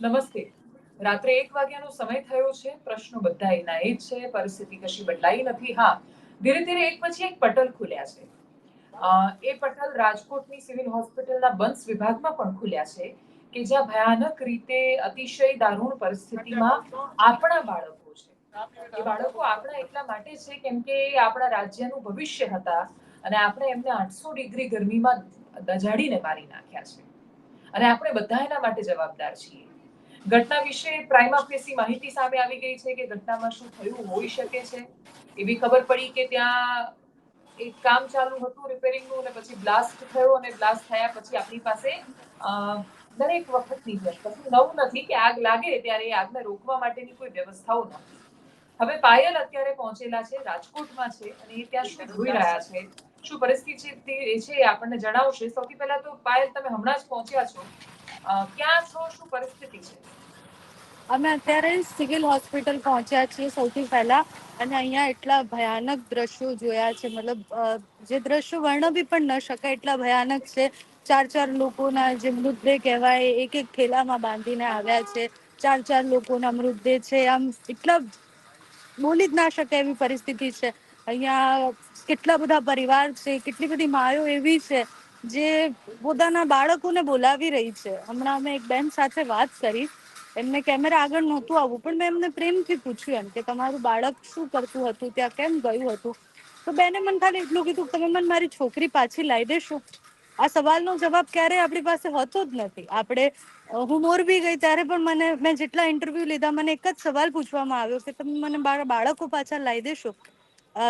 નમસ્તે. રાત્રે એક વાગ્યાનો સમય થયો છે. પ્રશ્નો બધા એના એ છે. પરિસ્થિતિ કશી બદલાઈ નથી. હા, ધીરે ધીરે એક પછી એક પટલ ખુલ્યા છે. એ પટલ રાજકોટની સિવિલ હોસ્પિટલના બંસ વિભાગમાં પણ ખુલ્યા છે કે જ્યાં ભયાનક રીતે અતિશય દારૂણ પરિસ્થિતિમાં આપણા બાળકો છે. એ બાળકો આપણા એટલા માટે છે કેમ કે આપણા રાજ્યનું ભવિષ્ય હતા અને આપણે એમને આઠસો ડિગ્રી ગરમીમાં દજાડીને મારી નાખ્યા છે. અને આપણે બધા એના માટે જવાબદાર છીએ. ઘટના વિશે પ્રાઇમા ફેસી માહિતી સામે આવી ગઈ છે કે ઘટનામાં શું થયું, હોઈ શકે છે. એવી ખબર પડી કે ત્યાં એક કામ ચાલુ હતું રિપેરિંગનું અને પછી બ્લાસ્ટ થયો અને બ્લાસ્ટ થયા પછી આપણી પાસે દરેક વખતની જેમ, કશું નવું નથી કે આગ લાગે ત્યારે એ આગને રોકવા માટેની કોઈ વ્યવસ્થાઓ નથી હવે પાયલ અત્યારે પહોંચેલા છે, રાજકોટમાં છે અને એ ત્યાં શું જોઈ રહ્યા છે, શું પરિસ્થિતિ એ છે આપણને જણાવશે. સૌથી પહેલા તો પાયલ, તમે હમણાં જ પહોંચ્યા છો. ક્યાં છો, શું પરિસ્થિતિ છે? અમે અત્યારે સિવિલ હોસ્પિટલ પહોંચ્યા છીએ સૌથી પહેલા. અને અહીંયા એટલા ભયાનક દ્રશ્યો જોયા છે. મતલબ જે દ્રશ્યો વર્ણવી પણ ન શકાય, એટલા ભયાનક છે. ચાર ચાર લોકોના જે મૃતદેહ કહેવાય, એક એક થેલામાં બાંધીને આવ્યા છે. ચાર ચાર લોકોના મૃતદેહ છે. આમ એટલા બોલી જ ના શકે એવી પરિસ્થિતિ છે. અહીંયા કેટલા બધા પરિવાર છે, કેટલી બધી માયો એવી છે, જે પોતાના બાળકોને બોલાવી રહી છે. હમણાં અમે એક બેન સાથે વાત કરી. એમને કેમેરા આગળ નહોતું આવવું. પણ મેં એમને પ્રેમથી પૂછ્યું એમ કે તમારું બાળક શું કરતું હતું? ત્યાં કેમ ગયું હતું? તો બેને મને ખાલી એટલું કીધું તમે મને મારી છોકરી પાછી લાવી દેશો. આ સવાલનો જવાબ ક્યારેય આપણી પાસે હોતો જ નથી. આપણે હું મોરબી ગઈ ત્યારે પણ મને, મેં જેટલા ઇન્ટરવ્યૂ લીધા, મને એક જ સવાલ પૂછવામાં આવ્યો કે તમે મને બાળકો પાછા લાવી દેશો?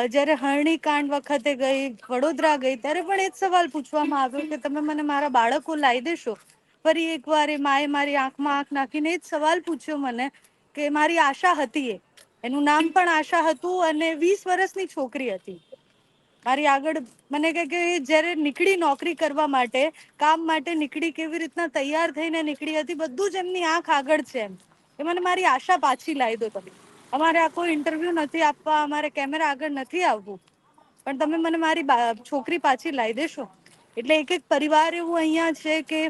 જ્યારે હરણી કાંડ વખતે ગઈ, વડોદરા ગઈ, ત્યારે પણ એ જ સવાલ પૂછવામાં આવ્યો કે તમે મને મારા બાળકો લાવી દેશો? ફરી એકવાર એ માએ મારી આંખમાં આંખ નાખીને જ સવાલ પૂછ્યો મને કે મારી આશા હતી એ. એનું નામ પણ આશા હતું અને વીસ વર્ષની છોકરી હતી. મારી આગળ મને કહે કે જ્યારે નીકળી નોકરી કરવા માટે, કામ માટે નીકળી કેવી રીતના તૈયાર થઈને નીકળી હતી, બધું જ એમની આંખ આગળ છે એમ. એ મને મારી આશા પાછી લાવી દો તમે. અમારે આ કોઈ ઇન્ટરવ્યૂ નથી આપવા, અમારે કેમેરા આગળ નથી આવવું. પણ તમે મને મારી છોકરી પાછી લાવી દેશો. એટલે એક એક પરિવાર એવું અહીંયા છે કે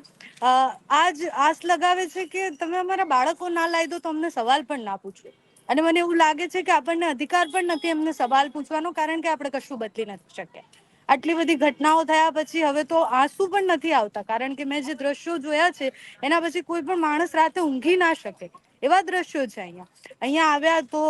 આજ આસ લગાવે છે કે તમે અમારા બાળકો ના લાવી દો તો અમને સવાલ પણ ના પૂછો. અને મને એવું લાગે છે કે આપણને અધિકાર પણ નથી એમને સવાલ પૂછવાનો કારણ કે આપણે કશું બદલી નથી શક્યા આટલી બધી ઘટનાઓ થયા પછી હવે તો આંસુ પણ નથી આવતા. કારણ કે મેં જે દ્રશ્યો જોયા છે, એના પછી કોઈ પણ માણસ રાતે ઊંઘી ના શકે. એવા દ્રશ્યો છે અહીંયા. અહીંયા આવ્યા તો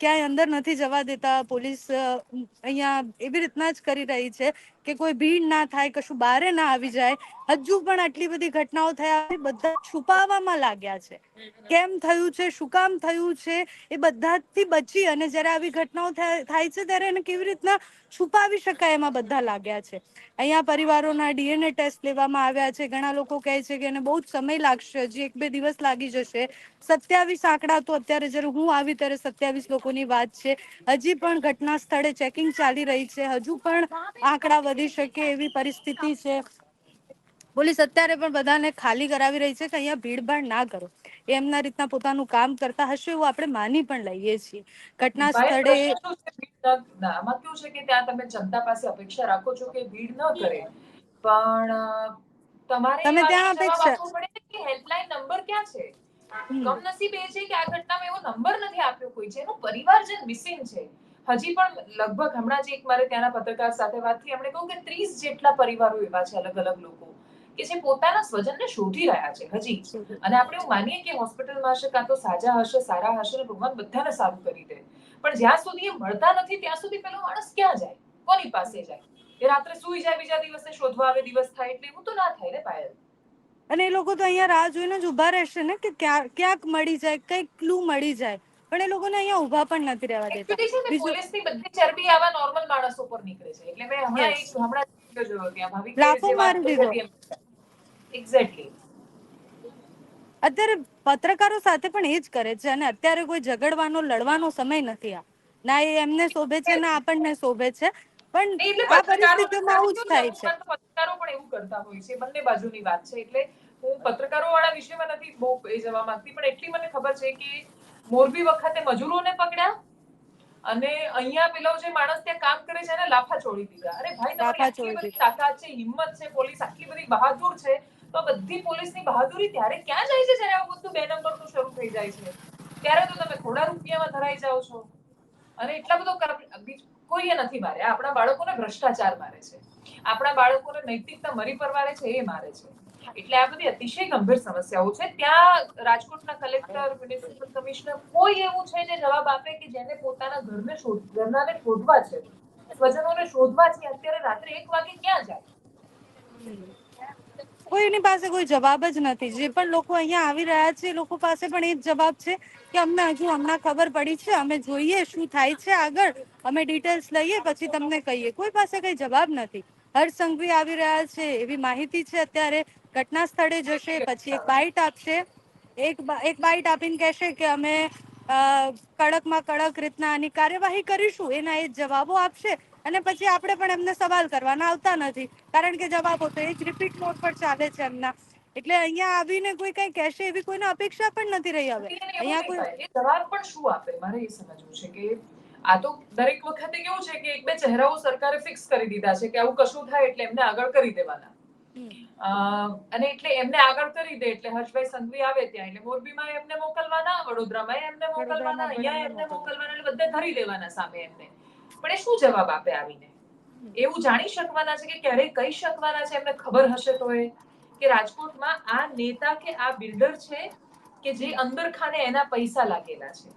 ક્યાંય અંદર નથી જવા દેતા, પોલીસ અહીંયા એવી રીતના જ કરી રહી છે કે કોઈ ભીડ ના થાય, કશું બારે ના આવી જાય. હજુ પણ આટલી બધી ઘટનાઓ થયા બધા છુપાવવામાં લાગ્યા છે. કેમ થયું છે, શું કામ થયું છે, એ બધાથી બચી અને જ્યારે આવી ઘટનાઓ થાય છે ત્યારે એને કેવી રીતના છુપાવી શકાય એમાં બધા લાગ્યા છે. અહીંયા પરિવારોના ડીએનએ ટેસ્ટ લેવામાં આવ્યા છે. ઘણા લોકો કહે છે કે એને બહુ જ સમય લાગશે, હજી એક બે દિવસ લાગી જશે. સત્યાવીસ આંકડા તો અત્યારે જ્યારે હું આવી ત્યારે સત્યાવીસ લોકોની વાત છે. હજી પણ ઘટના સ્થળે ચેકિંગ ચાલી રહી છે. હજુ પણ આંકડા વધી શકે એવી પરિસ્થિતિ છે. પોલીસ અત્યારે પણ બધાને ખાલી કરાવી રહી છે કે અહીંયા ભીડભાડ ના કરો. એમના રીતના પોતાનું કામ કરતા હશે એવું આપણે માની પણ લઈએ છીએ. ઘટના સ્થળે આમાં કેવું છે કે ત્યાં તમે જનતા પાસે અપેક્ષા રાખો છો કે ભીડ ન કરે. પણ તમારે તમે ત્યાં અપેક્ષા હેલ્પલાઇન નંબર ક્યાં છે. કમનસીબ એ છે કે આ ઘટનામાં એવો નંબર નથી આપ્યો કોઈ જેનું પરિવારજન મિસિંગ છે. હજી પણ લગભગ હમણાં જ એક મારે ત્યાંના પત્રકાર સાથે વાત થઈ એમણે કહ્યું કે ત્રીસ જેટલા પરિવારો એવા છે અલગ અલગ લોકો કે જે પોતાના સ્વજનને શોધી રહ્યા છે હજી. અને આપણે એવું માનીએ કે હોસ્પિટલમાં હશે કાં તો સાજા હશે સારા હશે ને ભગવાન બધાને સારું કરી દે. પણ જ્યાં સુધી એ મળતા નથી ત્યાં સુધી પેલો માણસ ક્યાં જાય? કોની પાસે જાય? એ રાત્રે સુઈ જાય બીજા દિવસે શોધવા આવે દિવસ થાય એટલે એવું તો ના થાય ને પાયલ. અને એ લોકો તો અહીંયા રાહ જોઈને જ ઊભા રહેશે ને કે ક્યાં ક્યાંક મળી જાય કંઈક ક્લુ મળી જાય. પણ એ લોકોને અહીંયા ઊભા પણ નથી રહેવા દેતા. પોલીસની બધી ચરબી આવા નોર્મલ માણસ ઉપર નીકળે છે. એટલે મેં હમણાં એક હમણાં જોયો કે ભાવિક લાફો મારી દીધો. એક્ઝેક્ટલી અત્યારે પત્રકારો સાથે પણ એ જ કરે છે અને અત્યારે કોઈ ઝઘડવાનો લડવાનો સમય નથી આ. ના એ એમને શોભે છે ના આપણને શોભે છે. પણ આ પરિસ્થિતિમાં આવું જ થાય છે. પત્રકારો પણ એવું કરતા હોય છે બંને બાજુની વાત છે. એટલે હું પત્રકારો વાળા વિષયમાં નથી બહુ એ જવા માંગતી પણ એટલી મને ખબર છે કે મોરબી વખતે મજૂરોને પકડ્યા અને અહીંયા પેલો જે માણસ ત્યાં કામ કરે છે એને લાફા છોડી દીધા. અરે ભાઈ તમારી આટલી બધી તાકાત છે હિંમત છે પોલીસ આટલી બધી બહાદુર છે તો આ બધી પોલીસની બહાદુરી ત્યારે ક્યાં જાય છે જ્યારે આવું બધું બે નંબરનું શરૂ થઈ જાય છે? ત્યારે તો તમે થોડા રૂપિયામાં ધરાઈ જાઓ છો. અને એટલા બધો કોઈએ નથી માર્યા. આપણા બાળકોને ભ્રષ્ટાચાર મારે છે. આપણા બાળકોને નૈતિકતા મરી પર મારે છે એ મારે છે. એટલે આ બધી અતિશય ગંભીર સમસ્યાઓ છે. ત્યાં રાજકોટના કલેક્ટર, મ્યુનિસિપલ કમિશનર કોઈ એવું છે જે જવાબ આપે કે જેને પોતાના ઘરને શોધ, ઘરનાને શોધવા છે. સ્વજનોને શોધવા છે. અત્યારે રાત્રે એક વાગે ક્યાં જાય? કોઈની પાસે કોઈ જવાબ જ નથી. જે પણ લોકો અહીંયા આવી રહ્યા છે લોકો પાસે પણ એ જ જવાબ છે કે અમને હજુ હમણાં ખબર પડી છે, અમે જોઈએ શું થાય છે આગળ, અમે ડિટેલ્સ લઈએ, પછી તમને કહીએ. કોઈ પાસે કઈ જવાબ નથી. હર્ષ સંઘવી આવી રહ્યા છે, એવી માહિતી છે અત્યારે. ઘટના સ્થળે જશે, પછી એક બાઇટ આપશે. એક એક બાઇટ આપીને કહેશે કે અમે કડકમાં કડક રીતના આની કાર્યવાહી કરીશું. એના એ જવાબો આપશે. અને પછી આપણે પણ એમને સવાલ કરવાના આવતા નથી. કારણ કે જવાબો તો એ જ રિપીટ મોડ પર ચાલે છે એમના. એટલે અહીંયા આવીને કોઈ કઈ કહેશે એવી કોઈને અપેક્ષા પણ નથી રહી હવે. અહીંયા કોઈ જવાબ પણ શું આપે? મારે એ સમજવું છે કે આ તો દરેક વખતે કેવું છે કે એક બે ચહેરાઓ સરકારે ફિક્સ કરી દીધા છે કે આવું કશું થાય એટલે એમને આગળ કરી દેવાના. અને એટલે એમને આગળ કરી દે એટલે હર્ષભાઈ સંઘવી આવે ત્યાં એટલે મોરબીમાં એમને મોકલવાના વડોદરામાં એમને મોકલવાના અહીંયા એમને એમને મોકલવાના એટલે બધે ધરી દેવાના સામે એમને. પણ એ શું જવાબ આપે આવીને? એવું જાણી શકવાના છે કે ક્યારે કહી શકવાના છે? એમને ખબર હશે તો એ. કે રાજકોટમાં આ નેતા કે આ બિલ્ડર છે કે જે અંદર ખાને એના પૈસા લાગેલા છે.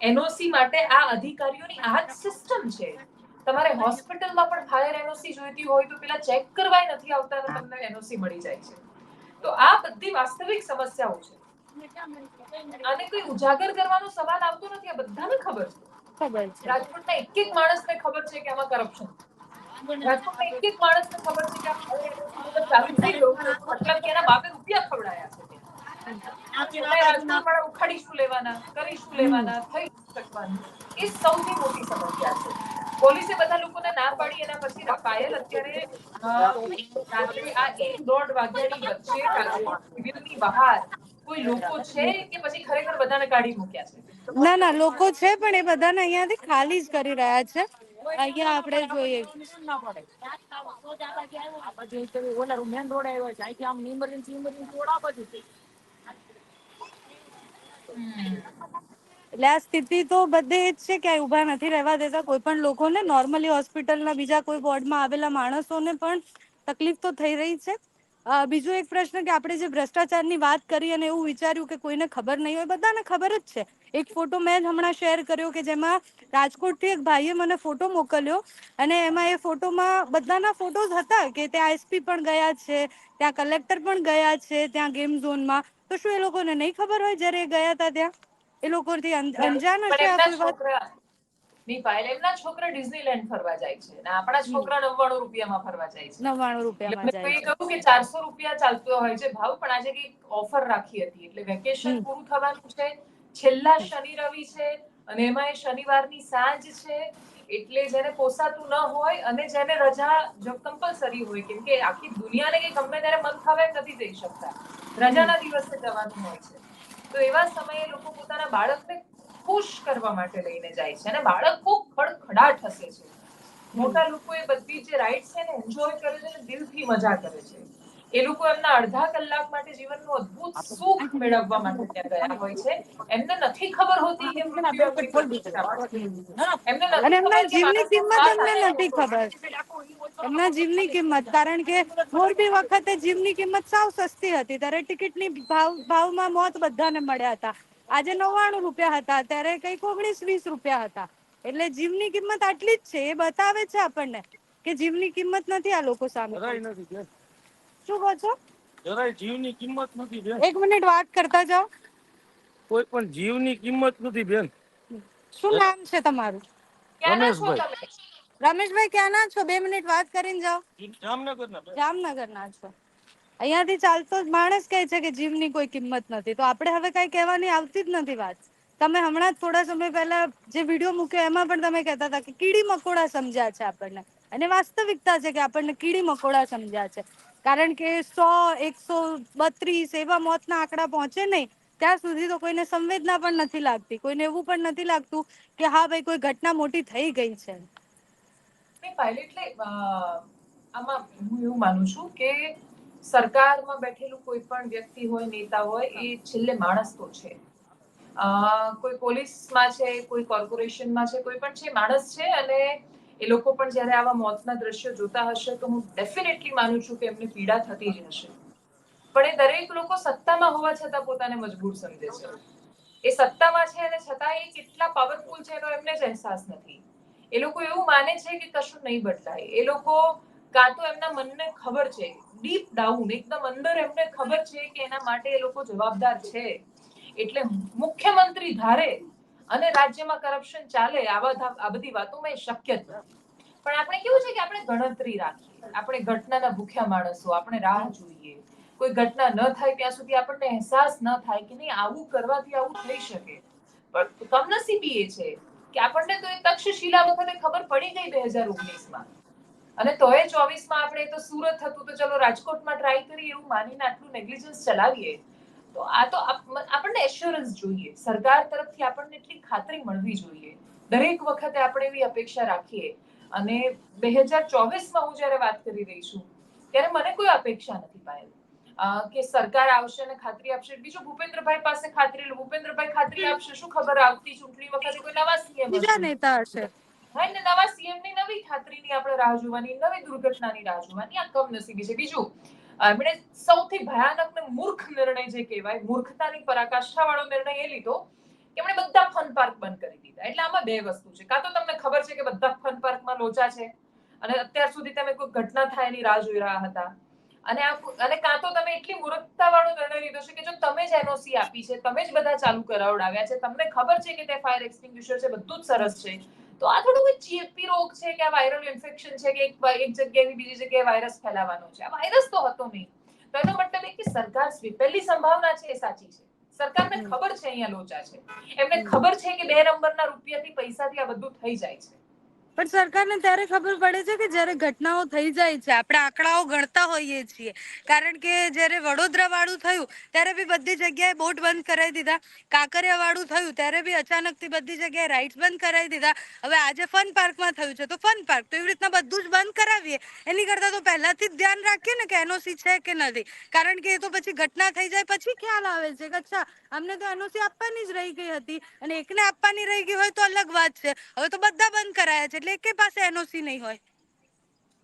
એનઓસી માટે આ અધિકારીઓની આ જ સિસ્ટમ છે. તમારે હોસ્પિટલમાં પણ ફાયર એનઓસી જોઈતી હોય તો પેલા ચેક કરવાય નથી આવતા અને તમને એનઓસી મળી જાય છે. તો આ બધી વાસ્તવિક સમસ્યાઓ છે. અને કોઈ ઉજાગર કરવાનો સવાલ આવતો નથી? આ બધાને ખબર છે. ખબર છે. રાજકોટના એક એક માણસને ખબર છે કે આમાં કરપ્શન રાજકોટના એક એક માણસને ખબર છે કે આ ચાલુ થઈ ગયું. મતલબ કે એના બાપે રૂપિયા ખવડાયા છે. છતાંય રાજકોટવાળા ઉખાડી શું લેવાના કરી લેવાના થઈ શકવાનું. એ સૌથી મોટી સમસ્યા છે. પોલીસે બધા લોકોને ના પાડી એના પછી પાયલ અત્યારે રાત્રે આ એક દોઢ વાગ્યાની વચ્ચે બહાર કોઈ લોકો છે કે પછી ખરેખર બધાને કાઢી મૂક્યા છે? ના ના, લોકો છે, પણ એ બધાને અહીંયાથી ખાલી જ કરી રહ્યા છે. અહીંયા આપણે જોઈએ. એટલે આ સ્થિતિ તો બધે જ છે ક્યાંય ઊભા નથી રહેવા દેતા. કોઈ પણ લોકોને નોર્મલી હોસ્પિટલના બીજા કોઈ વોર્ડમાં આવેલા માણસોને પણ તકલીફ તો થઈ રહી છે. બીજો એક પ્રશ્ન કે આપણે જે ભ્રષ્ટાચારની વાત કરી અને એવું વિચાર્યું કે કોઈને ખબર નહીં હોય બધાને ખબર જ છે. એક ફોટો મેં જ હમણાં શેર કર્યો કે જેમાં રાજકોટથી એક ભાઈએ મને ફોટો મોકલ્યો અને એમાં એ ફોટોમાં બધાના ફોટોઝ હતા કે ત્યાં એસપી પણ ગયા છે ત્યાં કલેક્ટર પણ ગયા છે ત્યાં ગેમ ઝોનમાં. તો શું એ લોકોને નહીં ખબર હોય જ્યારે એ ગયા હતા ત્યાં? એ લોકોથી અંજાન હશે આ વાત? નહીં પાયલ એમના છોકરા ડિઝનીલેન્ડ ફરવા જાય છે અને આપણા છોકરા નવ્વાણું રૂપિયામાં ફરવા જાય છે. નવ્વાણું રૂપિયામાં જાય છે. કહ્યું કે ચારસો રૂપિયા ચાલતો હોય છે ભાવ પણ આજે કંઈક ઓફર રાખી હતી. એટલે વેકેશન પૂરું થવાનું છે. છેલ્લા શનિ રવિ છે અને એમાં એ શનિવારની સાંજ છે. એટલે જેને પોસાતું ન હોય અને જેને રજા જો કમ્પલસરી હોય કેમ કે આખી દુનિયાને કે ગમે ત્યારે મન ખાવે નથી જઈ શકતા. રજાના દિવસે જવાનું હોય છે. તો એવા સમયે લોકો પોતાના બાળકને ખુશ કરવા માટે લઈને જાય છે અને બાળક ખૂબ ખડખડાટ હસે છે. મોટા લોકો એ બધી જે રાઇડ્સ છે ને એન્જોય કરે છે અને દિલથી મજા કરે છે. એ લોકો એમના અડધા કલાક માટે જીવનનું અદ્ભુત સુખ મેળવવા માટે ત્યાં ગયા હોય છે. એમને નથી ખબર હોતી કે. એમને નથી એમના જીવની કિંમત એમને નથી ખબર. એમના જીવની કિંમત. કારણ કે મોરબી વખતે જીવની કિંમત સાવ સસ્તી હતી. ત્યારે ટિકિટની ભાવ ભાવમાં મોત બધાને મળ્યા હતા. આજે નવ્વાણું રૂપિયા હતા ત્યારે કંઈક ઓગણીસ વીસ રૂપિયા હતા. એટલે જીવની કિંમત આટલી જ છે એ બતાવે છે આપણને કે જીવની કિંમત નથી આ લોકો સામે જરાય નથી બેન. શું કહો છો? જરાય જીવની કિંમત નથી બેન. એક મિનિટ વાત કરતા જાઓ. કોઈ પણ જીવની કિંમત નથી બેન. શું નામ છે તમારું? રમેશભાઈ. રમેશભાઈ ક્યાંના છો? બે મિનિટ વાત કરીને જાઓ. જામનગરના જામનગર જામનગરના છો. અહીંયાથી ચાલતો માણસ કહે છે કે જીવની કોઈ કિંમત નથી. તો આપણે હવે કઈ કહેવાની આવતી જ નથી વાત. તમે હમણાં થોડા સમય પહેલા જે વીડિયો મૂક્યો એમાં પણ તમે કહેતા હતા કે કીડી મકોડા સમજ્યા છે આપણને. અને વાસ્તવિકતા છે કે આપણને કીડી મકોડા સમજ્યા છે. કારણ કે સો, એકસો, બત્રીસ એવા મોતના આંકડા પહોંચે નહીં, ત્યાં સુધી તો કોઈને સંવેદના પણ નથી લાગતી. કોઈને એવું પણ નથી લાગતું કે હા ભાઈ, કોઈ ઘટના મોટી થઈ ગઈ છે. પાયલ આમાં હું એવું માનું છું કે સરકારમાં બેઠેલું કોઈ પણ વ્યક્તિ હોય નેતા હોય એ છેલ્લે માણસ તો છે. અ, કોઈ પોલીસમાં છે કોઈ કોર્પોરેશનમાં છે કોઈ પણ છે માણસ છે અને એ લોકો પણ જ્યારે આવા મોતના દ્રશ્યો જોતા હશે તો હું ડેફિનેટલી માનું છું કે એમને પીડા થતી જ હશે. પણ એ દરેક લોકો સત્તામાં હોવા છતાં પોતાને મજબૂર સમજે છે. એ સત્તામાં છે અને છતાં એ કેટલા પાવરફુલ છે એનો એમને જ અહેસાસ નથી. એ લોકો એવું માને છે કે કશું નહીં બદલાય. એ લોકો કાં તો એમના મનને ખબર છે. ડીપ ડાઉન એકદમ અંદર એમને ખબર છે કે એના માટે એ લોકો જવાબદાર છે. એટલે મુખ્યમંત્રી ધારે અને રાજ્યમાં કરપ્શન ચાલે આવા આ બધી વાતોમાં એ શક્ય જ નથી પણ આપણે કેવું છે કે આપણે ગણતરી રાખીએ. આપણે ઘટનાના ભૂખ્યા માણસો, આપણે રાહ જોઈએ. કોઈ ઘટના ન થાય ત્યાં સુધી આપણને અહેસાસ ન થાય કે નહીં, આવું કરવાથી આવું થઈ શકે. પણ કમનસીબી એ છે કે આપણને તો એ તક્ષશિલા વખતે ખબર પડી ગઈ બે હજાર ઓગણીસમાં. અને તોય ચોવીસમાં આપણે તો સુરત હતું, તો ચલો રાજકોટમાં ટ્રાય કરીએ એવું માનીને આટલું નેગ્લિજન્સ ચલાવીએ. તો આ તો આપણને એશ્યોરન્સ જોઈએ. સરકાર તરફથી આપણને એટલી ખાતરી મળવી જોઈએ. દરેક વખતે આપણે એવી અપેક્ષા રાખીએ. અને બે હજાર ચોવીસમાં હું જ્યારે વાત કરી રહી છું, ત્યારે મને કોઈ અપેક્ષા નથી પાયેલ. કે સરકાર આવશે અને ખાતરી આપશે. બીજું ભૂપેન્દ્રભાઈ પાસે ખાતરી. ભૂપેન્દ્રભાઈ ખાતરી આપશે. શું ખબર આવતી ચૂંટણી વખતે કોઈ નવા સીએમ નેતા હશે. ને નવા સીએમની નવી ખાતરીની આપણે રાહ જોવાની, નવી દુર્ઘટનાની રાહ જોવાની આ કમનસીબી છે. બીજું, એમણે સૌથી ભયાનક ને મૂર્ખ નિર્ણય જે કહેવાય, મૂર્ખતાની પરાકાષ્ઠા વાળો નિર્ણય એ લીધો એમણે બધા ફન પાર્ક બંધ કરી દીધા. એટલે આમાં બે વસ્તુ છે. કાં તો તમને ખબર છે કે બધા ફન પાર્કમાં લોચા છે, અને અત્યાર સુધી તમે કોઈ ઘટના થાય એની રાહ જોઈ રહ્યા હતા. અને આ અને કાં તો તમે એટલી મૂર્ખતા વાળો નિર્ણય લીધો છે કે જો તમે જ એનઓસી આપી છે, તમે જ બધા ચાલુ કરાવડાવ્યા છે, તમને ખબર છે કે તે ફાયર એક્સટિંગ્યુશર છે, બધું જ સરસ છે. તો આ થોડું ચેપી રોગ છે કે આ વાયરલ ઇન્ફેક્શન છે કે એક એક જગ્યાએથી બીજી જગ્યાએ વાયરસ ફેલાવાનો છે. આ વાયરસ તો હતો નહીં. તો એનો મતલબ એ કે સરકાર સ્વી- પહેલી સંભાવના છે એ સાચી છે. સરકારને ખબર છે અહીંયા લોચા છે. એમને ખબર છે કે બે નંબરના રૂપિયાથી પૈસાથી આ બધું થઈ જાય છે. પણ સરકારને ત્યારે ખબર પડે છે કે જ્યારે ઘટનાઓ થઈ જાય છે, આપણે આંકડાઓ ગણતા હોઈએ છીએ. કારણ કે જ્યારે વડોદરા વાળું થયું, ત્યારે બી બધી જગ્યાએ બોટ બંધ કરાવી દીધા. કાંકરિયા વાળું થયું, ત્યારે બી અચાનકથી બધી જગ્યાએ રાઇડ્સ બંધ કરાવી દીધા. હવે આજે ફન પાર્કમાં થયું છે, તો ફન પાર્ક તો એવી રીતના બધું જ બંધ કરાવીએ. એની કરતાં તો પહેલાથી જ ધ્યાન રાખીએ ને કે એનઓસી છે કે નથી. કારણ કે એ તો પછી ઘટના થઈ જાય પછી ખ્યાલ આવે છે કે અચ્છા, અમને તો એનઓસી આપવાની જ રહી ગઈ હતી. અને એકને આપવાની રહી ગઈ હોય તો અલગ વાત છે. હવે તો બધા બંધ કરાયા છે, એટલે એકે પાસે એનઓસી નહીં હોય?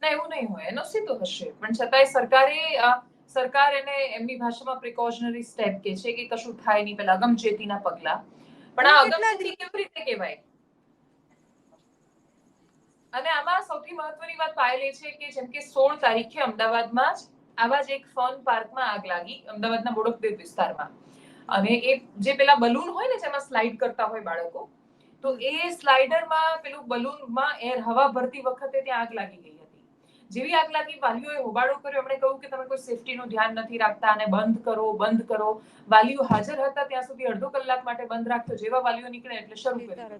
ના એવું નહીં હોય. એનઓસી તો હશે. પણ છતાંય સરકારે સરકાર એને એમની ભાષામાં પ્રિકોશનરી સ્ટેપ કે છે કે કશું થાય નહીં. પેલા અગમચેતીના પગલા. પણ આ અગમચેતી કેવી રીતે કહેવાય? અને આમાં સૌથી મહત્વની વાત પાયેલ એ છે કે જેમ કે સોળ તારીખે અમદાવાદમાં જ આવા જ એક ફન પાર્કમાં આગ લાગી અમદાવાદના બોડકદેવ વિસ્તારમાં. અને એ જે પેલા બલૂન હોય ને જેમાં સ્લાઇડ કરતા હોય બાળકો તો એ સ્લાઇડરમાં પેલું બલૂનમાં એર હવા ભરતી વખતે ત્યાં આગ લાગી ગઈ હતી. જેવી આગ લાગી વાલીઓએ હોબાળો કર્યો. એમણે કહ્યું કે તમે કોઈ સેફટીનું ધ્યાન નથી રાખતા અને બંધ કરો બંધ કરો. વાલીઓ હાજર હતા ત્યાં સુધી અડધો કલાક માટે બંધ રાખતો જેવા વાલીઓ નીકળે એટલે શરૂ કર્યું.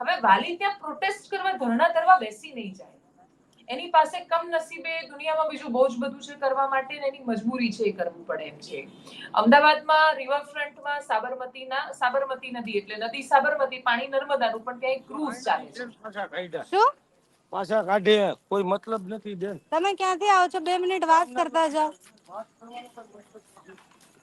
હવે વાલી ત્યાં પ્રોટેસ્ટ કરવા ધરણા કરવા બેસી નહીં જાય. એની પાસે કમનસીબે દુનિયામાં બીજું બહુ જ બધું છે કરવા માટે એની મજબૂરી છે એ કરવું પડે એમ છે. અમદાવાદમાં રિવરફ્રન્ટમાં સાબરમતીના સાબરમતી નદી એટલે નદી સાબરમતી પાણી નર્મદાનું પણ ત્યાં એક ક્રૂઝ ચાલે છે. પાછા કાઢ્યા શું? પાછા કાઢે. કોઈ મતલબ નથી બેન. તમે ક્યાંથી આવો છો? બે મિનિટ વાત કરતા જાઓ.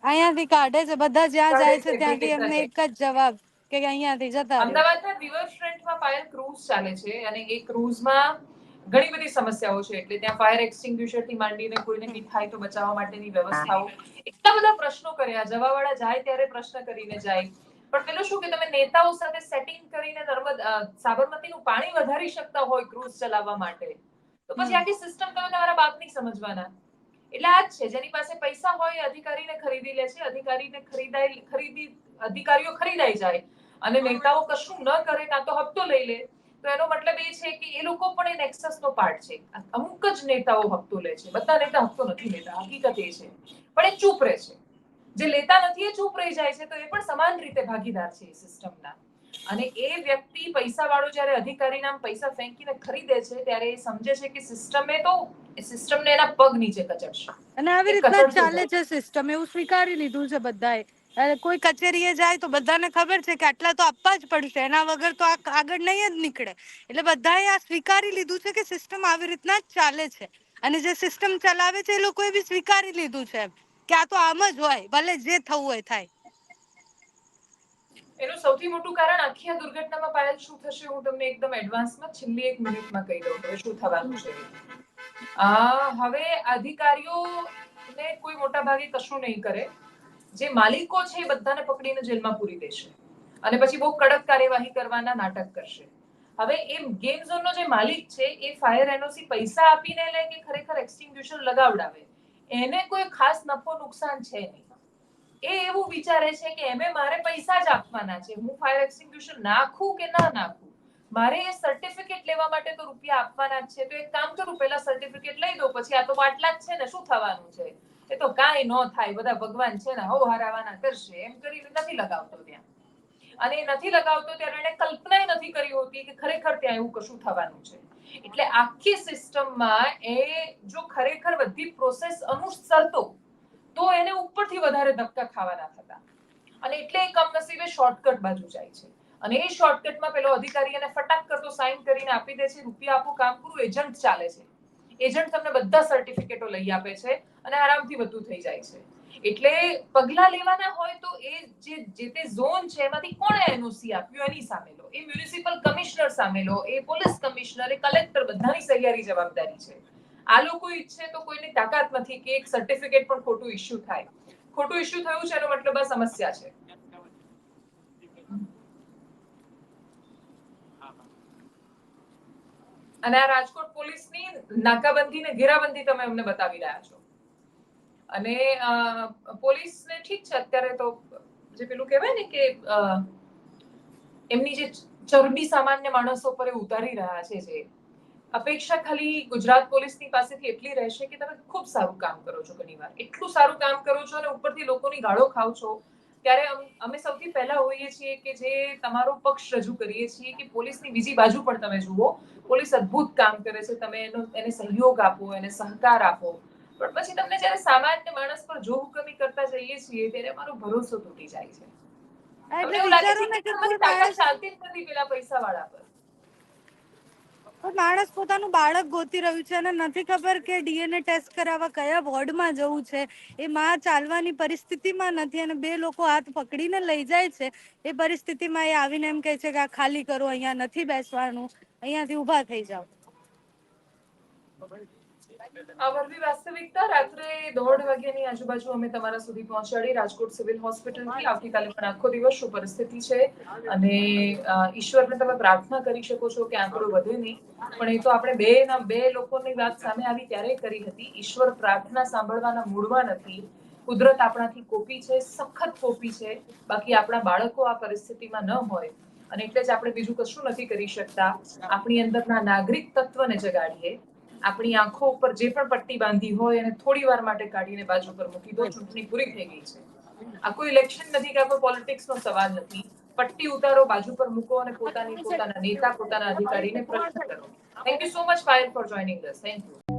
અહીંયાથી કાઢે છે. બધા જ્યાં જાય છે ત્યાંથી એમને એક જ જવાબ કે અહીંયાથી જતા અમદાવાદના રિવરફ્રન્ટમાં પાયલ ક્રૂઝ ચાલે છે અને એ ક્રૂઝમાં ઘણી બધી સમસ્યાઓ છે. એટલે ત્યાં ફાયર એક્સટિંગ્યુશરથી માંડીને કોઈને કંઈ થાય તો બચાવવા માટેની વ્યવસ્થાઓ. એટલા બધા પ્રશ્નો કર્યા. જવાવાળા જાય ત્યારે પ્રશ્ન કરીને જાય. પણ પેલું શું કે તમે નેતાઓ સાથે સેટિંગ કરીને નર્મદા સાબરમતીનું પાણી વધારી શકતા હોય ક્રૂઝ ચલાવવા માટે. તો પછી આખી સિસ્ટમ તમે તમારા બાપની સમજવાના. એટલે આ જ છે. જેની પાસે પૈસા હોય અધિકારીને ખરીદી લે છે. અધિકારીને ખરીદાય ખરીદી અધિકારીઓ ખરીદાઈ જાય. અને નેતાઓ કશું ન કરે કાં તો હપ્તો લઈ લે. તો એનો મતલબ એ છે કે એ લોકો પણ એ નેક્સસ નો પાર્ટ છે. અમુક જ નેતાઓ હપ્તો લે છે. બધા નેતા હપ્તો નથી લેતા. હકીકત એ છે. પણ એ ચૂપ રહે છે. જે લેતા નથી એ ચૂપ રહી જાય છે તો એ પણ સમાન રીતે ભાગીદાર છે એ સિસ્ટમના. અને એ વ્યક્તિ પૈસા વાળો જ્યારે અધિકારીના નામ પૈસા ફેંકીને ખરીદે છે ત્યારે એ સમજે છે કે સિસ્ટમે તો એ સિસ્ટમને એના પગ નીચે કચડશે. અને આવી એ રીતના ચાલે છે સિસ્ટમ. એવું સ્વીકારી લીધું છે બધાએ. કોઈ કચેરીએ જાય તો બધાને ખબર છે કે આટલા તો આપવા જ પડશે. એના વગર તો આ આગળ નહીં જ નીકળે. એટલે બધાએ આ સ્વીકારી લીધું છે કે સિસ્ટમ આવી રીતના જ ચાલે છે. અને જે સિસ્ટમ ચલાવે છે એ લોકોએ બી સ્વીકારી લીધું છે કે આ તો આમ જ હોય, ભલે જે થવું હોય થાય. એનું સૌથી મોટું કારણ આખી આ દુર્ઘટનામાં પાયલ શું થશે હું તમને એકદમ એડવાન્સમાં છેલ્લી એક મિનિટમાં કહી દઉં કે શું થવાનું છે. હવે અધિકારીઓ ને કોઈ મોટા ભાગે કશું નહીં કરે. જે માલિકો છે એ બધાને પકડીને જેલમાં પૂરી દેશે અને પછી બહુ કડક કાર્યવાહી કરવાના નાટક કરશે. હવે એ ગેમ ઝોનનો જે માલિક છે એ ફાયર એનઓસી પૈસા આપીને લે કે ખરેખર એક્સટિંગ્યુશર લગાવડાવે, એને કોઈ ખાસ નફો નુકસાન છે નહીં. એ એવું વિચારે છે કે એમે મારે પૈસા જ આપવાના છે, હું ફાયર એક્સટિંગ્યુશર નાખું કે ના નાખું? મારે એ સર્ટિફિકેટ લેવા માટે તો રૂપિયા આપવાના જ છે, તો એક કામ કરું, પહેલા સર્ટિફિકેટ લઈ દો પછી આ તો બાટલા જ છે ને, શું થવાનું છે? એ તો કાંઈ ન થાય, બધા ભગવાન છે ને હવ હારાવાના કરશે, એમ કરીને નથી લગાવતો ત્યાં. અને એ નથી લગાવતો ત્યારે એને કલ્પના નથી કરી હોતી કે ખરેખર ત્યાં એવું કશું થવાનું છે. એટલે આખી સિસ્ટમમાં એ જો ખરેખર બધી પ્રોસેસ અનુસરતો, તો એને ઉપરથી વધારે ધક્કા ખાવાના થતા. અને એટલે એ કમનસીબે શોર્ટકટ બાજુ જાય છે. અને એ શોર્ટકટમાં પેલો અધિકારી એને ફટાક કરતો સાઇન કરીને આપી દે છે, રૂપિયા આપો, કામ પૂરું એજન્ટ ચાલે છે. એજન્ટ તમને બધા સર્ટિફિકેટો લઈ આપે છે અને આરામથી બધું થઈ જાય છે. એટલે પગલા લેવાના હોય તો એ જે જે તે ઝોન છે, એમાંથી કોણે એનઓસી આપ્યું? એની સામે લો. એ મ્યુનિસિપલ કમિશનર સામે લો. એ પોલીસ કમિશનર એ કલેક્ટર બધાની સહિયારી જવાબદારી છે. આ લોકો ઈચ્છે તો કોઈની તાકાત નથી કે એક સર્ટિફિકેટ પણ ખોટું ઇસ્યુ થાય. ખોટું ઇસ્યુ થયું છે એનો મતલબ આ સમસ્યા છે. અને આ રાજકોટ પોલીસની નાકાબંધી ને ઘેરાબંધી તમે અમને બતાવી રહ્યા છો. અને પોલીસને ઠીક છે અત્યારે તો જે પેલું કહેવાય ને કે એમની જે ચરબી સામાન્ય માણસો પર ઉતારી રહ્યા છે જે, અપેક્ષા ખાલી ગુજરાત પોલીસની પાસેથી એટલી રહેશે કે તમે ખૂબ સારું કામ કરો છો ઘણીવાર. એટલું સારું કામ કરો છો અને ઉપરથી લોકોની ગાળો ખાવ છો. ત્યારે અમે સૌથી પહેલા હોઈએ છીએ કે જે તમારો પક્ષ રજૂ કરીએ છીએ કે પોલીસની બીજી બાજુ પણ તમે જુઓ. પોલીસ અદ્ભુત કામ કરે છે. તમે એનો એને સહયોગ આપો એને સહકાર આપો. પણ પછી તમને જ્યારે સામાન્ય માણસ પર જો હુકમી કરતા જઈએ છીએ ત્યારે અમારો ભરોસો તૂટી જાય છે. એટલે અમને એવું લાગે છે કે કે તમારી તાકાત માણસ નથી પેલા પૈસાવાળા પર? કોઈ માણસ પોતાનું બાળક ગોતી રહ્યું છે અને નથી ખબર કે ડીએનએ ટેસ્ટ કરાવવા કયા વોર્ડમાં જવું છે. એ માં ચાલવાની પરિસ્થિતિમાં નથી અને બે લોકો હાથ પકડીને લઈ જાય છે. એ પરિસ્થિતિમાં એ આવીને એમ કહે છે કે આ ખાલી કરો, અહીંયા નથી બેસવાનું. અહીંયાથી ઊભા થઈ જાઓ. આ વરવી વાસ્તવિકતા રાત્રે દોઢ વાગ્યાની આજુબાજુ અમે તમારા સુધી પહોંચાડી રાજકોટ સિવિલ હોસ્પિટલથી આવતીકાલે પણ આખો દિવસ શું પરિસ્થિતિ છે અને ઈશ્વરને તમે પ્રાર્થના કરી શકો છો કે આંકડો વધે નહીં. પણ એ તો આપણે બે ના, બે લોકોની વાત સામે આવી ત્યારે કરી હતી. ઈશ્વર પ્રાર્થના સાંભળવાના મૂળમાં નથી. કુદરત આપણાથી કોપી છે, સખત કોપી છે. બાકી આપણા બાળકો આ પરિસ્થિતિમાં ન હોય. અને એટલે જ આપણે બીજું કશું નથી કરી શકતા. આપણી અંદરના નાગરિક તત્વને જગાડીએ. આપણી આંખો ઉપર જે પણ પટ્ટી બાંધી હોય એને થોડી વાર માટે કાઢીને બાજુ પર મૂકી દો, ચૂંટણી પૂરી થઈ ગઈ છે. આ કોઈ ઇલેક્શન નથી કે આ કોઈ પોલિટિક્સ નો સવાલ નથી. પટ્ટી ઉતારો, બાજુ પર મૂકો અને પોતાની, પોતાના નેતા, પોતાના અધિકારીને પ્રશ્ન કરો. Thank you so much fire for joining us thank you